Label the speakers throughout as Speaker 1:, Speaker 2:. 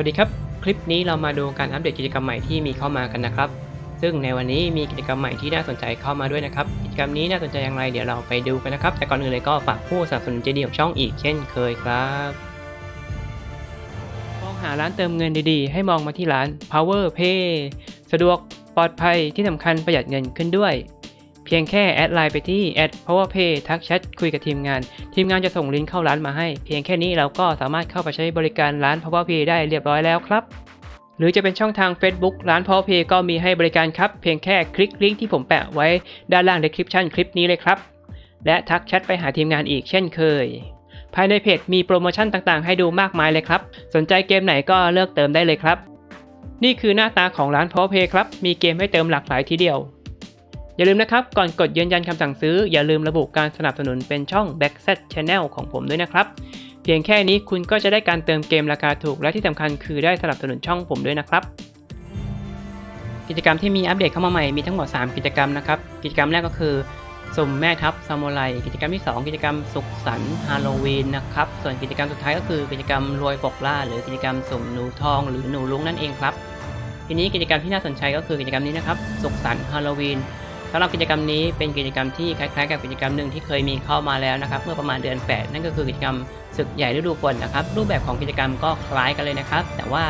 Speaker 1: วัสดีครับ คลิปนี้เรามาดูการอัปเดตกิจกรรมใหม่ที่มีเข้ามากันนะครับ ซึ่งในวันนี้มีกิจกรรมใหม่ที่น่าสนใจเข้ามาด้วยนะครับ กิจกรรมนี้น่าสนใจอย่างไรเดี๋ยวเราไปดูกันนะครับ แต่ก่อนอื่นเลยก็ฝากผู้สนับสนุนใจดีของช่องอีกเช่นเคยครับมองหาร้านเติมเงินดีๆ ให้มองมาที่ร้าน Power Pay สะดวกปลอดภัยที่สำคัญประหยัดเงินขึ้นด้วย เพียงแค่แอดไลน์ไปที่ @powerpay ทักแชทคุยกับทีมงาน ทีมงานจะส่งลิงก์เข้าร้านมาให้ เพียงแค่นี้เราก็สามารถเข้าไปใช้บริการร้าน powerpay ได้เรียบร้อยแล้วครับ หรือจะเป็นช่องทาง Facebook ร้าน powerpay ก็มีให้บริการครับ เพียงแค่คลิกลิงก์ที่ผมแปะไว้ด้านล่าง description คลิปนี้เลยครับ และทักแชทไปหาทีมงานอีกเช่นเคย ภายในเพจมีโปรโมชั่นต่างๆ ให้ดูมากมายเลยครับ สนใจเกมไหนก็เลือกเติมได้เลยครับ นี่คือหน้าตาของร้าน powerpay ครับ มีเกมให้เติมหลากหลายทีเดียว อย่าลืมนะครับ ก่อนกดยืนยันคำสั่งซื้อ อย่าลืมระบุการสนับสนุนเป็นช่อง Backset Channel ของผมด้วยนะครับ เพียงแค่นี้คุณก็จะได้การเติมเกมราคาถูก และที่สำคัญคือได้สนับสนุนช่องผมด้วยนะครับ กิจกรรมที่มีอัปเดตเข้ามาใหม่มีทั้งหมด 3 กิจกรรมนะครับ กิจกรรมแรกก็คือสุ่มแม่ทัพซามูไรกิจกรรมที่ 2 กิจกรรมสุขสันต์ฮาโลวีนนะครับ ส่วนกิจกรรมสุดท้ายก็คือกิจกรรมรวยปกล่า หรือกิจกรรมสุ่มหนูทอง หรือหนูลุงนั่นเองครับ ทีนี้กิจกรรมที่น่าสนใจก็คือกิจกรรมนี้นะครับ สุขสันต์ฮาโลวีน สำหรับกิจกรรมนี้เป็นกิจกรรมที่คล้ายๆ กับกิจกรรมหนึ่งที่เคยมีเข้ามาแล้วนะครับเมื่อประมาณเดือน 8 นั่นก็คือกิจกรรมศึกใหญ่ฤดูฝนนะครับ รูปแบบของกิจกรรมก็คล้ายกันเลยนะครับ แต่ว่า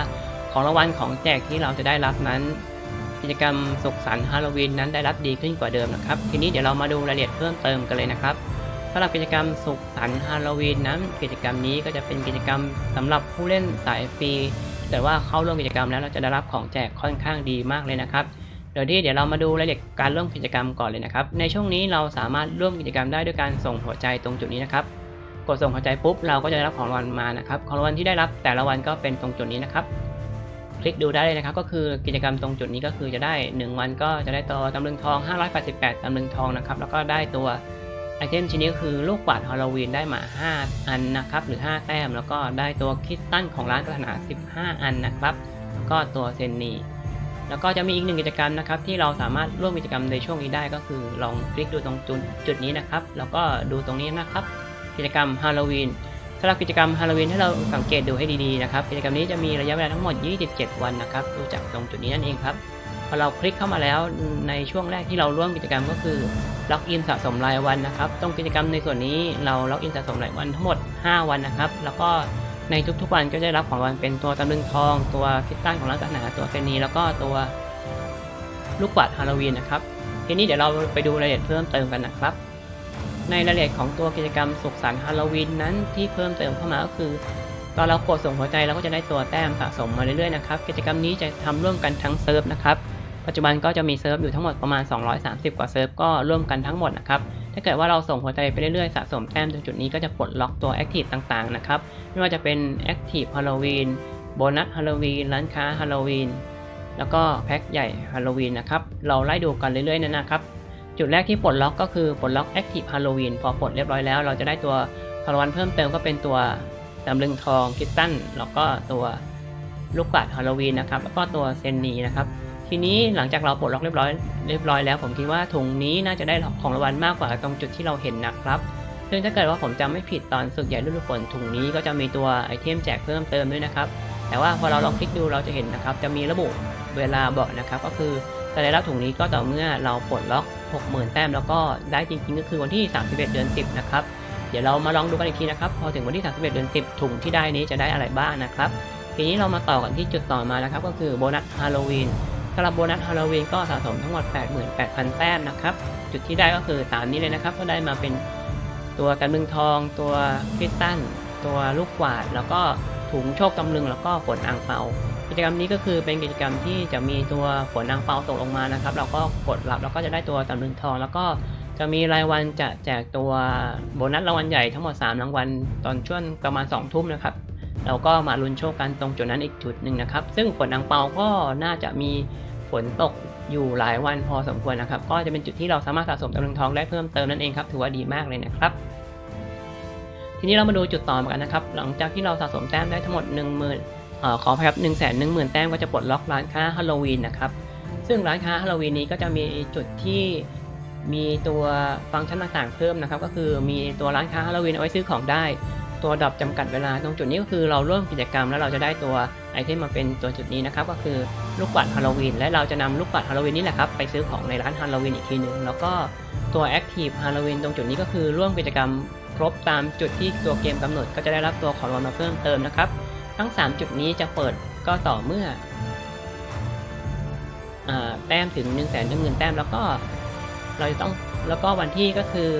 Speaker 1: ของรางวัลของแจกที่เราจะได้รับนั้น กิจกรรมสุขสันต์ฮาโลวีนนั้นได้รับดีขึ้นกว่าเดิมนะครับ ทีนี้เดี๋ยวเรามาดูรายละเอียดเพิ่มเติมกันเลยนะครับสำหรับกิจกรรมสุขสันต์ฮาโลวีนนั้นกิจกรรมนี้ก็จะเป็นกิจกรรมสำหรับผู้เล่นสายฟรีแต่ว่าเข้าร่วมกิจกรรมแล้วเราจะได้รับของแจกค่อนข้างดีมากเลยนะครับ ดยที่เดี๋ยวเรามาดูรายละเอียดการร่วมกิจกรรมก่อนเลยนะครับ ในช่วงนี้เราสามารถร่วมกิจกรรมได้ด้วยการส่งหัวใจตรงจุดนี้นะครับ กดส่งหัวใจปุ๊บเราก็จะได้รับของรางวัลมานะครับ ของรางวัลที่ได้รับแต่ละวันก็เป็นตรงจุดนี้นะครับ คลิกดูได้เลยนะครับ ก็คือกิจกรรมตรงจุดนี้ก็คือจะได้ 1 วันก็จะได้ตัวตำลึงทอง 588ตำลึงทองนะครับ แล้วก็ได้ตัวไอเทมชิ้นนี้คือลูกกวาดฮาโลวีนได้มา 5 อันนะครับ หรือ 5 แต้ม แล้วก็ได้ตัวคิตตันของร้านกระถนา 15 อันนะครับ แล้วก็ตัวเซนนี แล้วก็จะมีอีกหนึ่งกิจกรรมนะครับ ที่เราสามารถร่วมกิจกรรมในช่วงนี้ได้ก็คือ ลองคลิกดูตรงจุดจุดนี้นะครับ แล้วก็ดูตรงนี้นะครับ กิจกรรมฮาโลวีนสำหรับกิจกรรมฮาโลวีนให้เราสังเกตดูให้ดีๆนะครับกิจกรรมนี้จะมีระยะเวลาทั้งหมด 27 วันนะครับดูจากตรงจุดนี้นั่นเองครับพอเราคลิกเข้ามาแล้วในช่วงแรกที่เราร่วมกิจกรรมก็คือล็อกอินสะสมรายวันนะครับตรงกิจกรรมในส่วนนี้เราล็อกอินสะสมรายวันทั้งหมด 5 วันนะครับ แล้วก็ ในทุกๆวันก็จะได้รับของรางวัลเป็นตัวตำลึงทอง ตัวคิตตันของร้านศาตัวเซนีแล้วก็ตัวลูกกวาดฮาโลวีนนะครับ ทีนี้เดี๋ยวเราไปดูรายละเอียดเพิ่มเติมกันนะครับ ในรายละเอียดของตัวกิจกรรมสุขสันต์ฮาโลวีนนั้นที่เพิ่มเติมเข้ามาก็คือตอนเรากดส่งหัวใจเราก็จะได้ตัวแต้มสะสมมาเรื่อยๆนะครับ กิจกรรมนี้จะทำร่วมกันทั้งเซิร์ฟนะครับ ปัจจุบันก็จะมีเซิร์ฟอยู่ทั้งหมดประมาณ 230 กว่าเซิร์ฟก็ร่วมกันทั้งหมดนะครับถ้าเกิดว่าเราส่งหัวใจไปเรื่อยๆ สะสมแต้มตรงจุดนี้ก็จะปลดล็อกตัวแอคทีฟต่างๆนะครับ ไม่ว่าจะเป็นแอคทีฟฮาโลวีนโบนัสฮาโลวีนร้านค้าฮาโลวีนแล้วก็แพ็คใหญ่ฮาโลวีนนะครับ เราไล่ดูกันเรื่อยๆนะนะครับ จุดแรกที่ปลดล็อกก็คือปลดล็อก Active Halloween พอปลดเรียบร้อยแล้วเราจะได้ตัวรางวัลเพิ่มเติมก็เป็นตัวตำลึงทองคิตตันแล้วก็ตัวลูกกวาดฮาโลวีนนะครับ แล้วก็ตัวเซนนีนะครับ ทีนี้หลังจากเราปลดล็อกเรียบร้อยเรียบร้อยแล้ว ผมคิดว่าถุงนี้น่าจะได้ของรางวัลมากกว่าตรงจุดที่เราเห็นนะครับซึ่งถ้าเกิดว่าผมจำไม่ผิดตอนศึกใหญ่ฤดูฝนถุงนี้ก็จะมีตัวไอเทมแจกเพิ่มเติมด้วยนะครับ แต่ว่าพอเราลองคลิกดูเราจะเห็นนะครับ จะมีระบุเวลาบอกนะครับ ก็คือจะได้รับถุงนี้ก็ต่อเมื่อเราปลดล็อก 60,000 แต้มแล้วก็ได้จริงๆ ก็คือวันที่ 31 เดือน 10 นะครับ เดี๋ยวเรามาลองดูกันอีกทีนะครับ พอถึงวันที่ 31 เดือน 10 ถุงที่ได้นี้จะได้อะไรบ้างนะครับ ทีนี้เรามาต่อกันที่จุดต่อมานะครับ ก็คือโบนัสฮาโลวีนำหรับโบนัสฮาโลวีนก็สะสมทั้งหมด 88,000 แต้มนะครับ จุดที่ได้ก็คือตามนี้เลยนะครับ ก็ได้มาเป็นตัวกันลึงทอง ตัวคริสตัลตัวลูกกวาด แล้วก็ถุงโชคตำลึง แล้วก็ฝนอ่างเปา กิจกรรมนี้ก็คือเป็นกิจกรรมที่จะมีตัวฝนนางเปาตกลงมานะครับ เราก็กดรับแล้วก็จะได้ตัวตำลึงทอง แล้วก็จะมีรายวันจะแจกตัวโบนัสรางวัลใหญ่ทั้งหมด 3 รางวัลตอนช่วงประมาณ 2 ทุ่มนะครับ เราก็มาลุ้นโชคกันตรงจุดนั้นอีกจุดหนึ่งนะครับ ซึ่งฝนนางเปาก็น่าจะมีฝนตกอยู่หลายวันพอสมควรนะครับ ก็จะเป็นจุดที่เราสามารถสะสมตำลึงทองได้เพิ่มเติมนั่นเองครับ ถือว่าดีมากเลยนะครับ ทีนี้เรามาดูจุดต่อมากันนะครับ หลังจากที่เราสะสมแต้มได้ทั้งหมด 1 0,000เอ่อขออภัยครับหนึ่งแสนหนึ่งหมื่นแต้มก็จะปลดล็อกร้านค้าฮาโลวีนนะครับ ซึ่งร้านค้าฮาโลวีนนี้ก็จะมีจุดที่มีตัวฟังก์ชันต่างๆเพิ่มนะครับ ก็คือมีตัวร้านค้าฮาโลวีนเอาไว้ซื้อของได้ ตัวดรอปจำกัดเวลาตรงจุดนี้ก็คือเราร่วมกิจกรรมแล้วเราจะได้ตัวไอเทมมาเป็นตัวจุดนี้นะครับก็คือลูกปัดฮาโลวีนและเราจะนำลูกปัดฮาโลวีนนี่แหละครับไปซื้อของในร้านฮาโลวีนอีกทีหนึ่งแล้วก็ตัว Active Halloween ตรงจุดนี้ก็คือร่วมกิจกรรมครบตามจุดที่ตัวเกมกำหนดก็จะได้รับตัวของรางวัลมาเพิ่มเติมนะครับ ทั้ง 3 จุดนี้จะเปิดก็ต่อเมื่ออแต้มถึง1 1 0 0 0 0แต้มแล้วก็เราจะต้องแล้วก็วันที่ก็คือ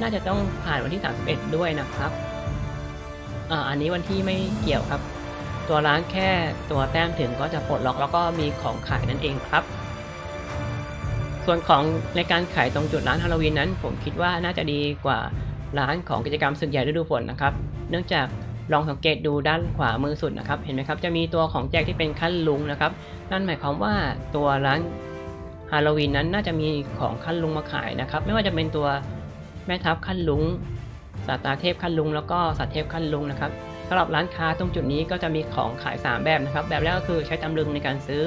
Speaker 1: น่าจะต้องผ่านวันที่ 31 ด้วยนะครับ อ่าอันนี้วันที่ไม่เกี่ยวครับ ตัวร้านแค่ตัวแต้มถึงก็จะปลดล็อกแล้วก็มีของขายนั่นเองครับ ส่วนของในการขายตรงจุดร้านฮาโลวีนนั้น ผมคิดว่าน่าจะดีกว่าร้านของกิจกรรมศึกใหญ่ฤดูฝนนะครับ เนื่องจากลองสังเกตดูด้านขวามือสุดนะครับ เห็นไหมครับ จะมีตัวของแจกที่เป็นขั้นลุงนะครับ นั่นหมายความว่าตัวร้านฮาโลวีนนั้นน่าจะมีของขั้นลุงมาขายนะครับ ไม่ว่าจะเป็นตัวแม่ทัพขั้นลุง สาตาเทพขั้นลุงแล้วก็สัตว์เทพขั้นลุงนะครับสำหรับร้านค้าตรงจุดนี้ก็จะมีของขาย 3 แบบนะครับ แบบแรกก็คือใช้ตำลึงในการซื้อ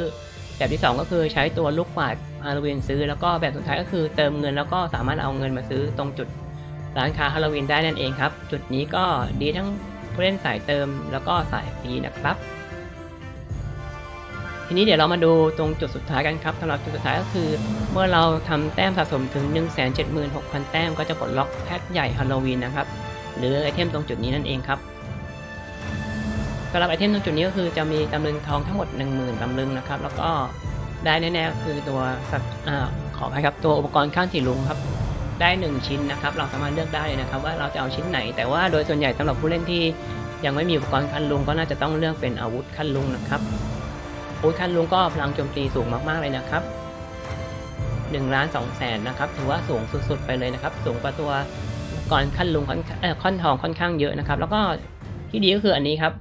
Speaker 1: แบบที่ 2 ก็คือใช้ตัวลูกปัดฮาโลวีนซื้อ แล้วก็แบบสุดท้ายก็คือเติมเงินแล้วก็สามารถเอาเงินมาซื้อตรงจุดร้านค้าฮาโลวีนได้นั่นเองครับ จุดนี้ก็ดีทั้งผู้เล่นสายเติมแล้วก็สายฟรีนะครับ ทีนี้เดี๋ยวเรามาดูตรงจุดสุดท้ายกันครับสำหรับจุดสุดท้ายก็คือ เมื่อเราทำแต้มสะสมถึง 176,000 แต้มก็จะปลดล็อกแพ็คใหญ่ฮาโลวีนนะครับ หรือไอเทมตรงจุดนี้นั่นเองครับสำหรับไอเทมตรงจุดนี้ก็คือจะมีตำลึงทองทั้งหมด 10,000ตำลึงนะครับ แล้วก็ได้แน่ๆคือตัวสัตว์อ่าขออภัยครับตัวอุปกรณ์ข้างสีลุงครับ ได้ 1 ชิ้นนะครับ เราสามารถเลือกได้เลยนะครับ ว่าเราจะเอาชิ้นไหน แต่ว่าโดยส่วนใหญ่สำหรับผู้เล่นที่ยังไม่มีอุปกรณ์ขั้นลุงก็น่าจะต้องเลือกเป็นอาวุธขั้นลุงนะครับ อาวุธขั้นลุงก็พลังโจมตีสูงมากๆเลยนะครับ1ล้าน2แสนนะครับถือว่าสูงสุดๆไปเลยนะครับ สูงกว่าตัวกรณ์ขั้นลุงค่อนค่อนทองค่อนข้างเยอะนะครับ แล้วก็ที่ดีก็คืออันนี้ครับ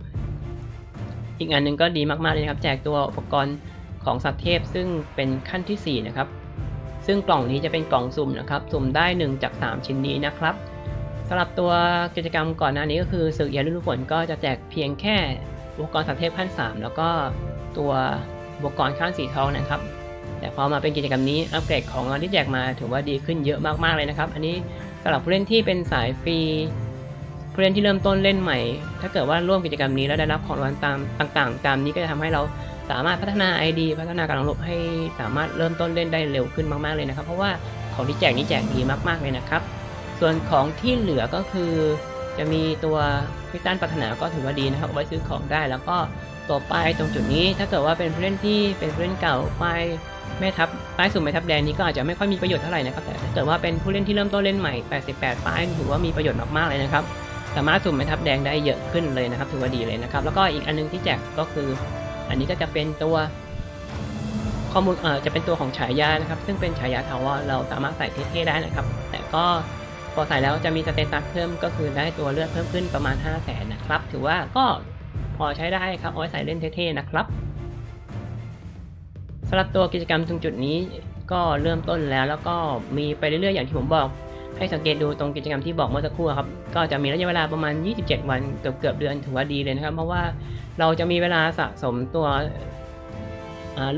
Speaker 1: อีกอันหนึ่งก็ดีมากๆเลยนะครับ แจกตัวอุปกรณ์ของสัตว์เทพซึ่งเป็นขั้นที่ 4 นะครับ ซึ่งกล่องนี้จะเป็นกล่องสุ่มนะครับ สุ่มได้ 1 จาก 3 ชิ้นนี้นะครับสำหรับตัวกิจกรรมก่อนหน้านี้ก็คือศึกยาฤดูฝนก็จะแจกเพียงแค่อุปกรณ์สัตว์เทพขั้น 3 แล้วก็ ตัวอุปกรณ์ข้างสีทองนะครับ แต่พอมาเป็นกิจกรรมนี้อัปเกรดของเราที่แจกมาถือว่าดีขึ้นเยอะมากๆเลยนะครับ อันนี้สำหรับผู้เล่นที่เป็นสายฟรีผู้เล่นที่เริ่มต้นเล่นใหม่ ถ้าเกิดว่าร่วมกิจกรรมนี้แล้วได้รับของรางวัลตามต่าง ๆ ตามนี้ก็จะทำให้เราสามารถพัฒนา ID พัฒนาการลงรบให้สามารถเริ่มต้นเล่นได้เร็วขึ้นมากๆเลยนะครับ เพราะว่าของที่แจกนี้แจกดีมากๆเลยนะครับ ส่วนของที่เหลือก็คือ จะมีตัวพิตันปัฒนาก็ถือว่าดีนะครับไว้ซื้อของได้แล้วก็ ตัวป้ายตรงจุดนี้ถ้าเกิดว่าเป็นผู้เล่นที่เป็นผู้เล่นเก่าไปแม่ทัพป้ายสุ่มแม่ทัพแดงนี้ก็อาจจะไม่ค่อยมีประโยชน์เท่าไหร่นะครับแต่ถ้าเกิดว่าเป็นผู้เล่นที่เริ่มต้นเล่นใหม่ 88 ป้ายถือว่ามีประโยชน์มากๆเลยนะครับสามารถสุ่มแม่ทัพแดงได้เยอะขึ้นเลยนะครับถือว่าดีเลยนะครับแล้วก็อีกอันนึงที่แจกก็คือ อันนี้ก็จะเป็นตัวข้อมูลเอ่อจะเป็นตัวของฉายานะครับ ซึ่งเป็นฉายาถาวรเราสามารถใส่เท่ๆได้นะครับ แต่ก็พอใส่แล้วจะมีสเตตัสเพิ่มก็คือได้ตัวเลือดเพิ่มขึ้นประมาณ 5 0 0แสนนะครับ ถือว่าก็ พอใช้ได้ครับเอาไว้ใส่เล่นเท่ๆนะครับสำหรับตัวกิจกรรมตรงจุดนี้ก็เริ่มต้นแล้วแล้วก็มีไปเรื่อยๆอย่างที่ผมบอก ให้สังเกตดูตรงกิจกรรมที่บอกเมื่อสักครู่ครับก็จะมีระยะเวลาประมาณ 27 วันเกือบเกือบเดือนถือว่าดีเลยนะครับเพราะว่าเราจะมีเวลาสะสมตัว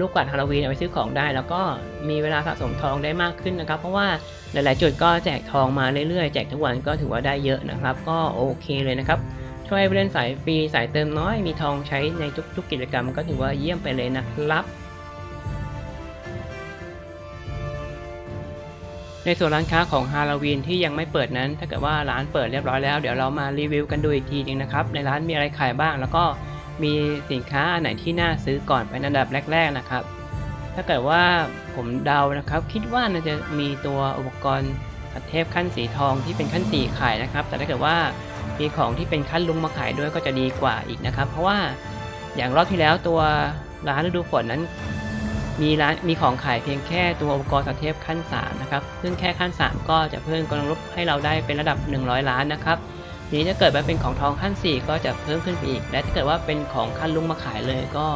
Speaker 1: ลูกกวาดฮาโลวีนเอาไปซื้อของได้ แล้วก็มีเวลาสะสมทองได้มากขึ้นนะครับ เพราะว่าหลายๆ จุดก็แจกทองมาเรื่อยๆ แจกทุกวันก็ถือว่าได้เยอะนะครับ ก็โอเคเลยนะครับ ช่วยผู้เล่นสายฟรีสายเติมน้อยมีทองใช้ในทุกๆกิจกรรมก็ถือว่าเยี่ยมไปเลยนะครับ ในส่วนร้านค้าของฮาโลวีนที่ยังไม่เปิดนั้น ถ้าเกิดว่าร้านเปิดเรียบร้อยแล้ว เดี๋ยวเรามารีวิวกันดูอีกทีนึงนะครับ ในร้านมีอะไรขายบ้าง แล้วก็มีสินค้าอันไหนที่น่าซื้อก่อนเป็นอันดับแรก ๆนะครับ ถ้าเกิดว่าผมเดานะครับ คิดว่าน่าจะมีตัวอุปกรณ์เทพขั้นสีทองที่เป็นขั้นสีขายนะครับ แต่ถ้าเกิดว่า มีของที่เป็นขั้นลุงมาขายด้วยก็จะดีกว่าอีกนะครับ เพราะว่าอย่างรอบที่แล้วตัวร้านฤดูฝนนั้น มีร้านมีของขายเพียงแค่ตัวอุปกรณ์สัตเทพขั้น3นะครับซึ่งแค่ขั้น 3 ก็จะเพิ่มกำลังรบให้เราได้เป็นระดับ 100 ล้านนะครับทีนี้ถ้าเกิดว่าเป็นของทองขั้น 4 ก็จะเพิ่มขึ้นไปอีก และถ้าเกิดว่าเป็นของขั้นลุงมาขายเลยก็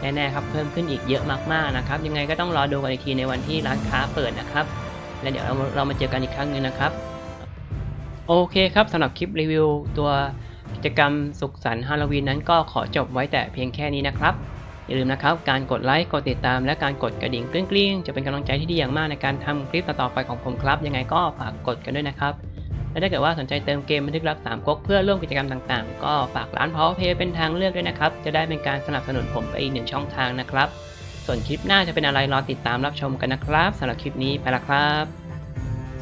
Speaker 1: แน่ๆครับเพิ่มขึ้นอีกเยอะมากๆนะครับ ยังไงก็ต้องรอดูกันอีกทีในวันที่ร้านค้าเปิดนะครับ และเดี๋ยวเราเรามาเจอกันอีกครั้งนึงนะครับ โอเคครับสำหรับคลิปรีวิวตัวกิจกรรมสุขสันต์ฮาโลวีนนั้นก็ขอจบไว้แต่เพียงแค่นี้นะครับ อย่าลืมนะครับ การกดไลค์ กดติดตาม และการกดกระดิ่งกริ้งๆ จะเป็นกำลังใจที่ดีอย่างมากในการทำคลิปต่อๆไปของผมครับ ยังไงก็ฝากกดกันด้วยนะครับและถ้าเกิดว่าสนใจเติมเกมบันทึกลับสามก๊กเพื่อร่วมกิจกรรมต่างๆ ก็ฝากร้าน Power Play เป็นทางเลือกด้วยนะครับ จะได้เป็นการสนับสนุนผมไปอีกหนึ่งช่องทางนะครับ ส่วนคลิปหน้าจะเป็นอะไรรอติดตามรับชมกันนะครับสำหรับคลิปนี้ไปละครับ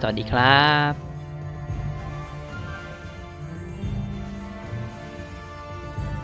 Speaker 1: สวัสดีครับ